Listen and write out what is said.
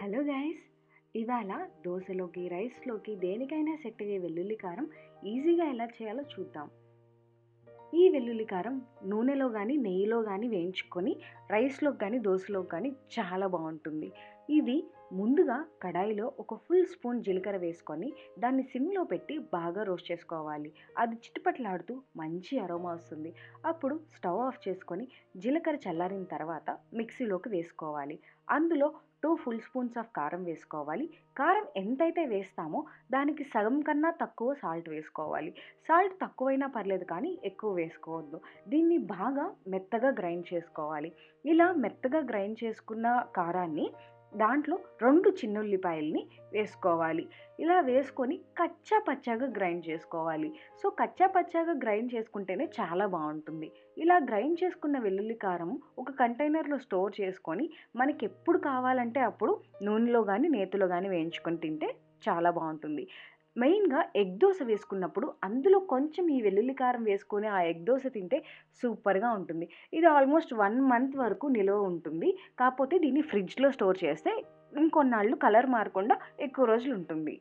Hello guys ఇవాళ దోశలోకి రైస్లోకి దేనికైనా సెట్ అయ్యే వెల్లుల్లి కారం ఈజీగా ఎలా చేయాలో చూద్దాం. ఈ వెల్లుల్లి కారం నూనెలో కానీ నెయ్యిలో కానీ వేయించుకొని రైస్లోకి కానీ దోశలోకి కానీ చాలా బాగుంటుంది. ఇది ముందుగా కడాయిలో ఒక ఫుల్ స్పూన్ జీలకర్ర వేసుకొని దాన్ని సిమ్లో పెట్టి బాగా రోస్ట్ చేసుకోవాలి. అది చిట్టుపట్లాడుతూ మంచి అరోమా వస్తుంది. అప్పుడు స్టవ్ ఆఫ్ చేసుకొని జీలకర్ర చల్లారిన తర్వాత మిక్సీలోకి వేసుకోవాలి. అందులో టూ ఫుల్ స్పూన్స్ ఆఫ్ కారం వేసుకోవాలి. కారం ఎంతైతే వేస్తామో దానికి సగం కన్నా తక్కువ సాల్ట్ వేసుకోవాలి. సాల్ట్ తక్కువైనా పర్లేదు కానీ ఎక్కువ వేసుకోవద్దు. దీన్ని బాగా మెత్తగా గ్రైండ్ చేసుకోవాలి. ఇలా మెత్తగా గ్రైండ్ చేసుకున్న కారాన్ని దాంట్లో రెండు చిన్నుల్లిపాయల్ని వేసుకోవాలి. ఇలా వేసుకొని కచ్చా పచ్చాగా గ్రైండ్ చేసుకోవాలి. సో కచ్చా పచ్చాగా గ్రైండ్ చేసుకుంటేనే చాలా బాగుంటుంది. ఇలా గ్రైండ్ చేసుకున్న వెల్లుల్లి కారం ఒక కంటైనర్లో స్టోర్ చేసుకొని మనకి ఎప్పుడు కావాలంటే అప్పుడు నూనెలో కానీ నేతిలో కానీ వేయించుకొని తింటే చాలా బాగుంటుంది. మెయిన్గా ఎగ్ దోశ వేసుకున్నప్పుడు అందులో కొంచెం ఈ వెల్లుల్లి కారం వేసుకొని ఆ ఎగ్ దోశ తింటే సూపర్గా ఉంటుంది. ఇది ఆల్మోస్ట్ వన్ మంత్ వరకు నిల్వ ఉంటుంది. కాకపోతే దీన్ని ఫ్రిడ్జ్లో స్టోర్ చేస్తే ఇంకొన్నాళ్ళు కలర్ మారకుండా ఎక్కువ రోజులు ఉంటుంది.